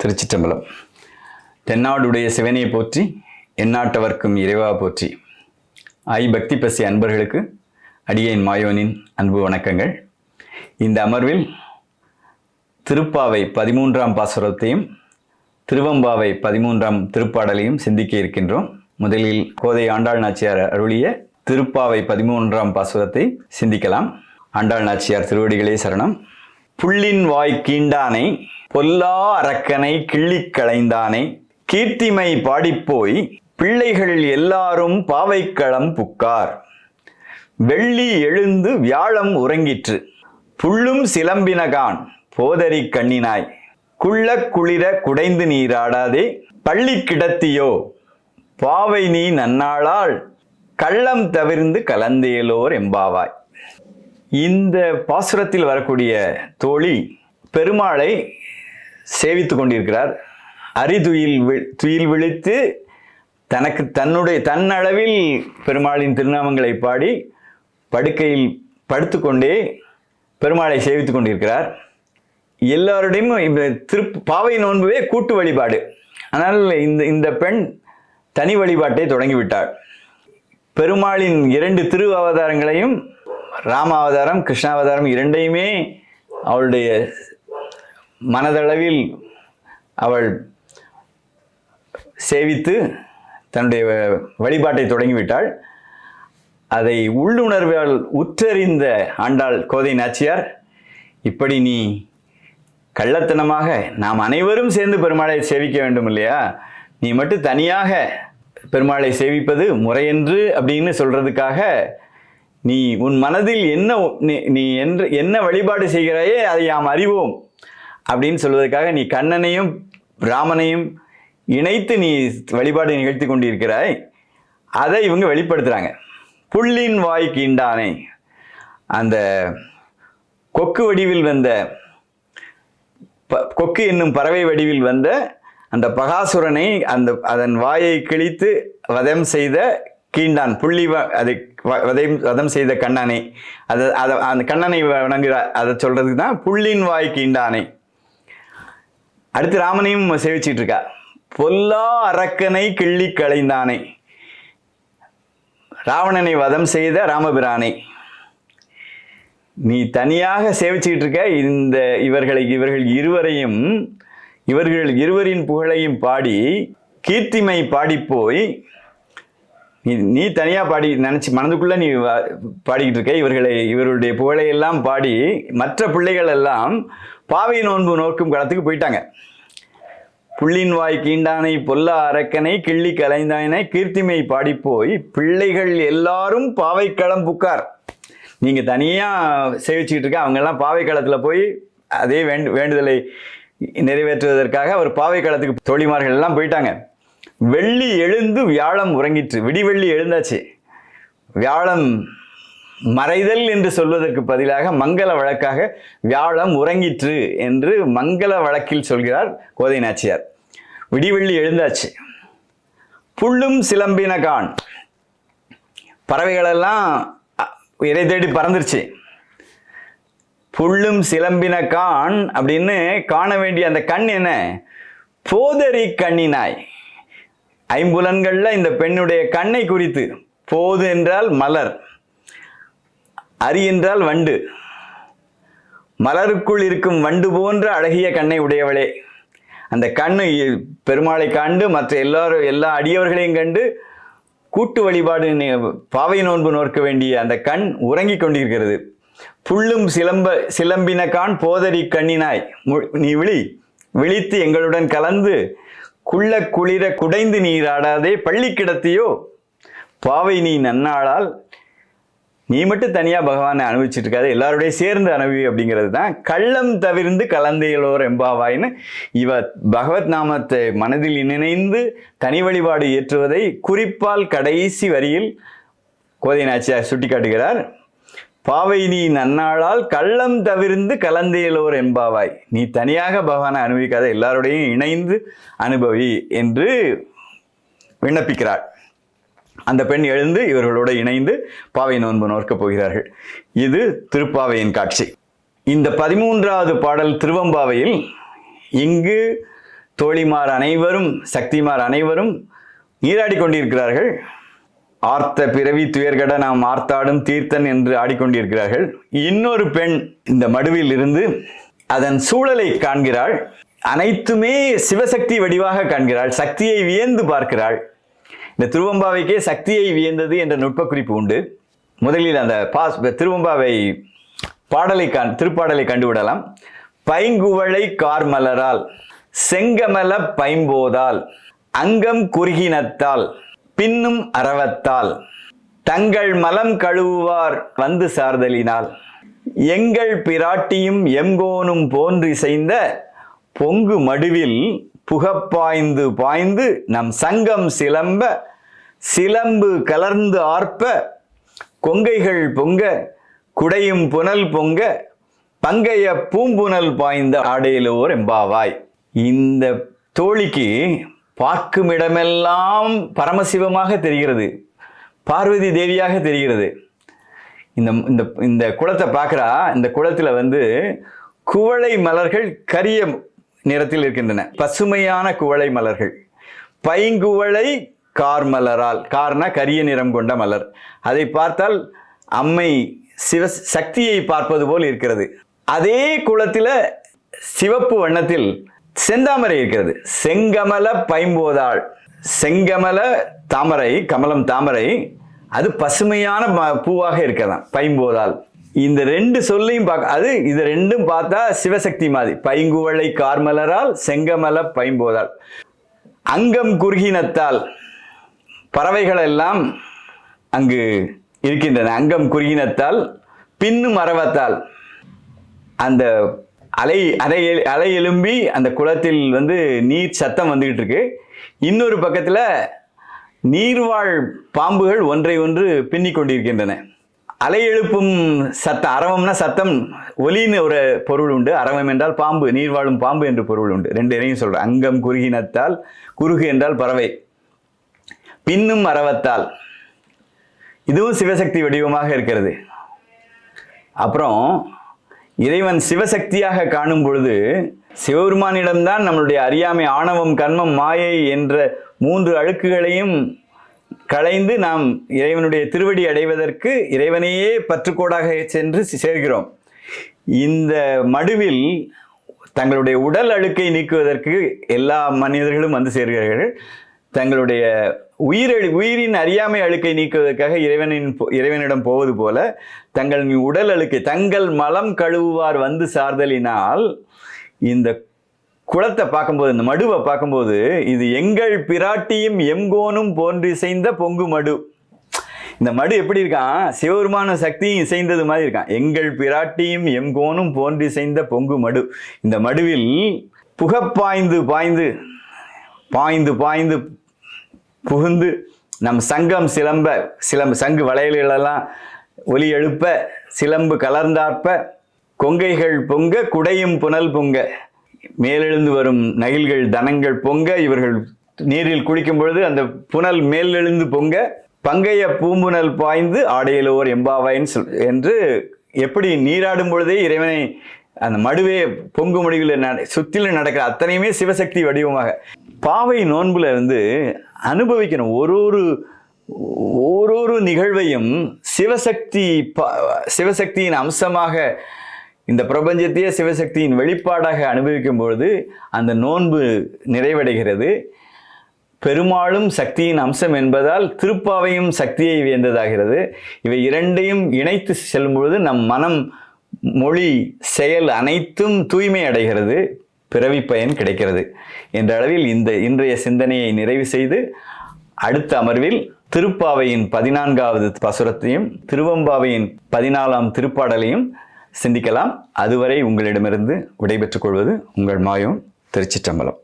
திருச்சிற்றம்பலம். தென்னாடுடைய சிவனை போற்றி எந்நாட்டவர்க்கும் இறைவா போற்றி. ஐ பக்தி பசி அன்பர்களுக்கு அடியேன் மாயோனின் அன்பு வணக்கங்கள். இந்த அமர்வில் திருப்பாவை பதிமூன்றாம் பாசுரத்தையும் திருவம்பாவை பதிமூன்றாம் திருப்பாடலையும் சிந்திக்க இருக்கின்றோம். முதலில் கோதை ஆண்டாள் நாச்சியார் அருளிய திருப்பாவை பதிமூன்றாம் பாசுரத்தை சிந்திக்கலாம். ஆண்டாள் நாச்சியார் திருவடிகளே சரணம். புள்ளின் வாய் கீண்டானை பொல்லா அரக்கனை கிள்ளிக் களைந்தானே. கீர்த்திமை பாடிப்போய் பிள்ளைகள் எல்லாரும் பாவைக்களம் புக்கார். வெள்ளி எழுந்து வியாழம் உறங்கிற்று. புள்ளும் சிலம்பினகான் போதரி கண்ணினாய். குள்ள குளிர குடைந்து நீராடாதே பள்ளி கிடத்தியோ பாவை நீ நன்னாளால் கள்ளம் தவிர்ந்து கலந்தேலோர் எம்பாவாய். இந்த பாசுரத்தில் வரக்கூடிய தோழி பெருமாளை சேவித்து கொண்டிருக்கிறார். அரிதுயில் வி- துயில் விழித்து தனக்கு தன்னுடைய தன்னளவில் பெருமாளின் திருநாமங்களை பாடி படுக்கையில் படுத்துக்கொண்டே பெருமாளை சேவித்து கொண்டிருக்கிறார். எல்லாருடையும் இந்த பாவை நோன்புவே கூட்டு வழிபாடு. ஆனால் இந்த இந்த பெண் தனி வழிபாட்டை தொடங்கிவிட்டாள். பெருமாளின் இரண்டு திரு அவதாரங்களையும் ராம அவதாரம் கிருஷ்ணாவதாரம் இரண்டையுமே அவளுடைய மனதளவில் அவள் சேவித்து தன்னுடைய வழிபாட்டை தொடங்கிவிட்டாள். அதை உள்ளுணர்வால் உற்றறிந்த ஆண்டாள் கோதை நாச்சியார் இப்படி நீ கள்ளத்தனமாக நாம் அனைவரும் சேர்ந்து பெருமாளை சேவிக்க வேண்டும் இல்லையா? நீ மட்டும் தனியாக பெருமாளை சேவிப்பது முறையென்று அப்படின்னு சொல்கிறதுக்காக நீ உன் மனதில் என்ன நீ- நீ என்று என்ன வழிபாடு செய்கிறாயே அதை நாம் அறிவோம். அப்படின்னு சொல்வதற்காக நீ கண்ணனையும் ராமனையும் இணைத்து நீ வழிபாடு நிகழ்த்தி கொண்டிருக்கிறாய். அதை இவங்க வெளிப்படுத்துகிறாங்க புள்ளின் வாய் கீண்டானை. அந்த கொக்கு வடிவில் வந்த ப- கொக்கு என்னும் பறவை வடிவில் வந்த அந்த பகாசுரனை அந்த அதன் வாயை கிழித்து வதம் செய்த கீண்டான். புள்ளி வ- அதை வ- வதம் வதம் செய்த கண்ணனை. அதை அதை அந்த கண்ணனை வணங்குற அதை சொல்கிறதுக்கு தான் புள்ளின் வாய் கீண்டானை. அடுத்து ராமனையும் சேவிச்சிட்டு இருக்கா. பொல்லா அரக்கனை கிள்ளி களைந்தானே. ராவணனை வதம் செய்த ராமபிரானை. நீ தனியாக சேவிச்சுக்கிட்டு இருக்க. இந்த இவர்களை இவர்கள் இருவரையும் இவர்கள் இருவரின் புகழையும் பாடி கீர்த்திமை பாடிப்போய் நீ நீ தனியாக பாடி நினச்சி மனதுக்குள்ளே நீ வா- பாடிக்கிட்டு இருக்க. இவர்களை இவருடைய புகழையெல்லாம் பாடி மற்ற பிள்ளைகள் எல்லாம் பாவை நோன்பு நோக்கும் களத்துக்கு போயிட்டாங்க. புள்ளின் வாய் கீண்டானை பொல்ல அரக்கனை கிள்ளி கலைந்தானை கீர்த்திமை பாடிப்போய் பிள்ளைகள் எல்லாரும் பாவைக்களம் புக்கார். நீங்கள் தனியாக சேவிச்சுக்கிட்டு இருக்க அவங்கெல்லாம் பாவைக்களத்தில் போய் அதே வேண்டு வேண்டுதலை நிறைவேற்றுவதற்காக ஒரு பாவைக்களத்துக்கு தோழிமார்கள் எல்லாம் போயிட்டாங்க. வெள்ளி எழுந்து வியாழம் உறங்கிற்று. விடிவெள்ளி எழுந்தாச்சு. வியாழம் மறைதல் என்று சொல்வதற்கு பதிலாக மங்கள வழக்காக வியாழம் உறங்கிற்று என்று மங்கள வழக்கில் சொல்கிறார் கோதை நாச்சியார். விடிவெள்ளி எழுந்தாச்சு. புல்லும் சிலம்பின கான். பறவைகளெல்லாம் இறை தேடி பறந்துருச்சு? புல்லும் சிலம்பின கான் அப்படின்னு காண வேண்டிய அந்த கண் என்ன? போதறி கண்ணினாய். ஐம்புலன்களில் இந்த பெண்ணுடைய கண்ணை குறித்து போது என்றால் மலர் அரி என்றால் வண்டு மலருக்குள் இருக்கும் வண்டு போன்ற அழகிய கண்ணை உடையவளே. அந்த கண்ணு பெருமாளை கண்டு மற்ற எல்லாரும் எல்லா அடியவர்களையும் கண்டு கூட்டு வழிபாடு பாவை நோன்பு நோக்க வேண்டிய அந்த கண் உறங்கிக் கொண்டிருக்கிறது. புல்லும் சிலம்ப சிலம்பின கான் போதரி கண்ணினாய். மு- நீ விழி விழித்து எங்களுடன் கலந்து குள்ள குளிர குடைந்து நீராடாதே பள்ளி கிடத்தியோ பாவை நீ நன்னாளால் நீ மட்டும் தனியாக பகவானை அனுபவிச்சுட்டு இருக்காது எல்லாரோடய சேர்ந்து அனுபவி அப்படிங்கிறது தான் கள்ளம் தவிர்ந்து கலந்தையலோர் எம்பாவாயின்னு இவ பகவத் நாமத்தை மனதில் நினைந்து தனி வழிபாடு ஏற்றுவதை குறிப்பால் கடைசி வரியில் கோதை நாச்சியார் சுட்டி காட்டுகிறார் பாவை நீ நன்னாளால் கள்ளம் தவிர்ந்து கலந்தையலோர் என்பாவாய். நீ தனியாக பகவானை அனுபவிக்காத எல்லாரோடையும் இணைந்து அனுபவி என்று விண்ணப்பிக்கிறார் அந்த பெண் எழுந்து இவர்களோடு இணைந்து பாவை நோன்பு நோக்கப் போகிறார்கள். இது திருப்பாவையின் காட்சி. இந்த பதிமூன்றாவது பாடல் திருவம்பாவையில் இங்கு தோழிமார் அனைவரும் சக்திமார் அனைவரும் நீராடி கொண்டிருக்கிறார்கள். ஆர்த்த பிறவி துயர்கட நாம் ஆர்த்தாடும் தீர்த்தன் என்று ஆடிக்கொண்டிருக்கிறார்கள். இன்னொரு பெண் இந்த மடுவில் இருந்து அதன் சூழலை காண்கிறாள். அனைத்துமே சிவசக்தி வடிவாக காண்கிறாள். சக்தியை வியந்து பார்க்கிறாள். இந்த திருவம்பாவைக்கே சக்தியை வியந்தது என்ற நுட்ப குறிப்பு உண்டு. முதலில் அந்த பாஸ் திருவம்பாவை பாடலை காண் திருப்பாடலை கண்டுவிடலாம். பைங்குவளை கார்மலரால் செங்கமல பைம்போதால் அங்கம் குறுகினத்தால் பின்னும் அறவத்தால் தங்கள் மலம் கழுவுவார் வந்து சார்தலினால். எங்கள் பிராட்டியும் எங்கோனும் போன்று இசைந்த பொங்கு மடுவில் புகப்பாய்ந்து பாய்ந்து நம் சங்கம் சிலம்ப சிலம்பு கலர்ந்து ஆர்ப்ப கொங்கைகள் பொங்க குடையும் புனல் பொங்க பங்கைய பூம்புனல் பாய்ந்த ஆடையிலோர் எம்பாவாய். இந்த தோழிக்கு பார்க்கும் இடமெல்லாம் பரமசிவமாக தெரிகிறது. பார்வதி தேவியாக தெரிகிறது. இந்த இந்த இந்த குளத்தை பார்க்குறா இந்த குளத்தில் வந்து குவளை மலர்கள் கரிய நிறத்தில் இருக்கின்றன. பசுமையான குவளை மலர்கள். பைங்குவளை கார்மலரால் கார்னா கரிய நிறம் கொண்ட மலர். அதை பார்த்தால் அம்மை சிவ சக்தியை பார்ப்பது போல் இருக்கிறது. அதே குளத்தில் சிவப்பு வண்ணத்தில் செந்தாமரை இருக்கிறது. செங்கமல பைம்போதாள். செங்கமல தாமரை கமலம் தாமரை அது பசுமையான ம- பூவாக இருக்கலாம் பைம்போதால் இந்த ரெண்டு சொல்லையும் பார்க்க அது இது ரெண்டும் பார்த்தா சிவசக்தி மாதிரி. பைங்குவளை கார்மலரால் செங்கமல பைம்போதால் அங்கம் குறுகினத்தால் பறவைகள் எல்லாம் அங்கு இருக்கின்றன. அங்கம் குறுகினத்தால் பின்னும் அரவத்தால். அந்த அலை அலை எழு- அலை எழும்பி அந்த குளத்தில் வந்து நீர் சத்தம் வந்துகிட்டு இருக்கு. இன்னொரு பக்கத்தில் நீர்வாழ் பாம்புகள் ஒன்றை ஒன்று பின்னிக் கொண்டிருக்கின்றன. அலை எழுப்பும் சத்தம் அரவம்னா சத்தம் ஒலின்னு ஒரு பொருள் உண்டு. அரவம் என்றால் பாம்பு நீர் வாழும் பாம்பு என்று பொருள் உண்டு. ரெண்டு இறையும் சொல்கிறேன் அங்கம் குறுகினத்தால் குறுகு என்றால் பறவை. பின்னும் அரவத்தால். இதுவும் சிவசக்தி வடிவமாக இருக்கிறது. அப்புறம் இறைவன் சிவசக்தியாக காணும் பொழுது சிவபெருமானிடம்தான் நம்மளுடைய அறியாமை ஆணவம் கர்மம் மாயை என்ற மூன்று அழுக்குகளையும் களைந்து நாம் இறைவனுடைய திருவடி அடைவதற்கு இறைவனையே பற்றுக்கோடாக சென்று சேர்கிறோம். இந்த மடுவில் தங்களுடைய உடல் அழுக்கை நீக்குவதற்கு எல்லா மனிதர்களும் வந்து சேர்கிறார்கள். தங்களுடைய உயிரழி உயிரின் அறியாமை அழுக்கை நீக்குவதற்காக இறைவனின் போ- இறைவனிடம் போவது போல தங்கள் உடல் அழுக்கை தங்கள் மலம் கழுவுவார் வந்து சார்தலினால் இந்த குளத்தை பார்க்கும்போது இந்த மடுவை பார்க்கும்போது இது எங்கள் பிராட்டியும் எங்கோனும் போன்று இசைந்த பொங்கு மடு. இந்த மடு எப்படி இருக்கான்? சிவபெருமான சக்தியும் இசைந்தது மாதிரி இருக்கான். எங்கள் பிராட்டியும் எங்கோனும் போன்று இசைந்த பொங்கு மடு. இந்த மடுவில் புகப்பாய்ந்து பாய்ந்து பாய்ந்து பாய்ந்து புகுந்து நம் சங்கம் சிலம்ப சிலம்பு சங்கு வளையல்களெல்லாம் ஒலி எழுப்ப சிலம்பு கலர்ந்தாற்ப கொங்கைகள் பொங்க குடையும் புனல் பொங்க. மேலெழுந்து வரும் நகில்கள் தனங்கள் பொங்க. இவர்கள் நீரில் குளிக்கும் பொழுது அந்த புனல் மேலெழுந்து பொங்க. பங்கைய பூம்புனல் பாய்ந்து ஆடையிலோர் எம்பாவாயின் சொல் என்று எப்படி நீராடும் பொழுதே இறைவனை அந்த மடுவே பொங்கு முடிவில் நட சுற்றிலும் நடக்கிற அத்தனையுமே சிவசக்தி வடிவமாக. பாவை நோன்புல இருந்து அனுபவிக்கணும் ஒரு ஒரு ஒரு ஒரு நிகழ்வையும் சிவசக்தி ப- சிவசக்தியின் அம்சமாக இந்த பிரபஞ்சத்தையே சிவசக்தியின் வெளிப்பாடாக அனுபவிக்கும் பொழுது அந்த நோன்பு நிறைவடைகிறது. பெருமாளும் சக்தியின் அம்சம் என்பதால் திருப்பாவையும் சக்தியை வியந்ததாகிறது. இவை இரண்டையும் இணைத்து செல்லும்பொழுது நம் மனம் மொழி செயல் அனைத்தும் தூய்மை அடைகிறது. பிறவி பயன் கிடைக்கிறது என்ற அளவில் இந்த இன்றைய சிந்தனையை நிறைவு செய்து அடுத்த அமர்வில் திருப்பாவையின் பதினான்காவது பசுரத்தையும் திருவம்பாவையின் பதினாலாம் திருப்பாடலையும் சிந்திக்கலாம். அதுவரை உங்களிடமிருந்து விடைபெற்றுக் கொள்வது உங்கள் மாயம் திருச்சிற்றம்பலம்.